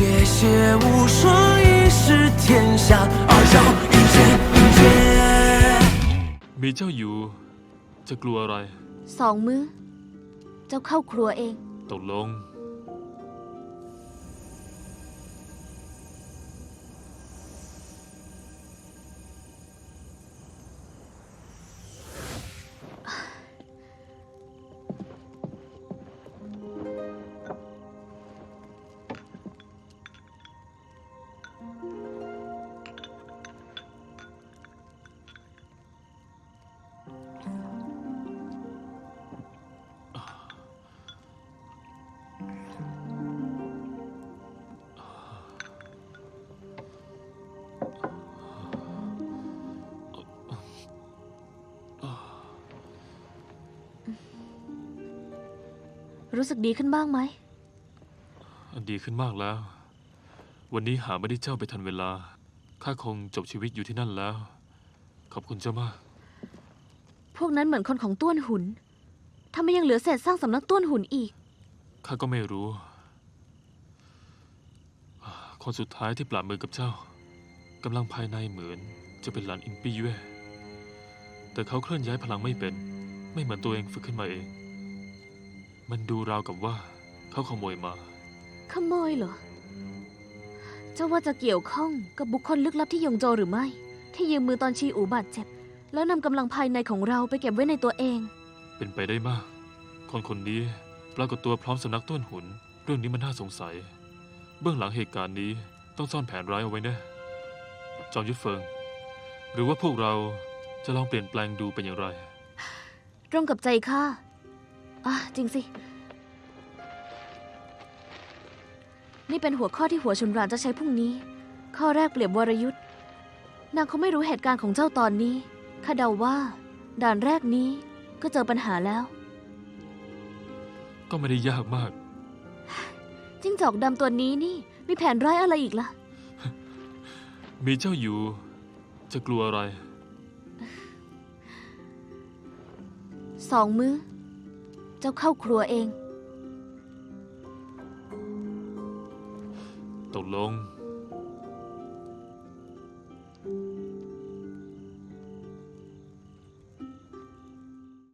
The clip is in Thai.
谢谢无双一试天下，二招一剑一剑。 มีเจ้าอยู่ จะกลัวอะไร สองมือ เจ้าเข้าครัวเอง ตกลง รู้สึกดีขึ้นบ้างไหม ดีขึ้นมากแล้ว วันนี้หาไม่ได้เจ้าไปทันเวลา ข้าคงจบชีวิตอยู่ที่นั่นแล้ว ขอบคุณเจ้ามาก พวกนั้นเหมือนคนของต้วนหุนทำไมยังเหลือเศษสร้างสำนักต้วนหุนอีก ข้าก็ไม่รู้ คนสุดท้ายที่ปราบมือกับเจ้ากำลังภายในเหมือนจะเป็นหลานอินปี้เย่แต่เขาเคลื่อนย้ายพลังไม่เป็น ไม่เหมือนตัวเองฝึกขึ้นมาเอง มันดูราวกับว่าเขาขโมยมา ขโมยเหรอ เจ้าว่าจะเกี่ยวข้องกับบุคคลลึกลับที่ยงโจหรือไม่ ที่ยืมมือตอนชีอูบาดเจ็บ แล้วนำกำลังภายในของเราไปเก็บไว้ในตัวเอง เป็นไปได้มาก คนคนนี้ปรากฏตัวพร้อมสำนักต้นหุน เรื่องนี้มันน่าสงสัย เบื้องหลังเหตุการณ์นี้ต้องซ่อนแผนร้ายเอาไว้แน่จอมยุทธเฟิง หรือว่าพวกเราจะลองเปลี่ยนแปลงดูเป็นอย่างไร ตรงกับใจข้า อะจริงสิ นี่เป็นหัวข้อที่หัวชนรานจะใช้พรุ่งนี้ ข้อแรกเปรียบวรยุทธ์นางเขาไม่รู้เหตุการณ์ของเจ้าตอนนี้ข้าเดาว่า ด่านแรกนี้ก็เจอปัญหาแล้ว ก็ไม่ได้ยากมาก จิ้งจอกดำตัวนี้นี่ มีแผนร้ายอะไรอีกล่ะ มีเจ้าอยู่ จะกลัวอะไร สองมือ เจ้าเข้าครัวเอง ตกลง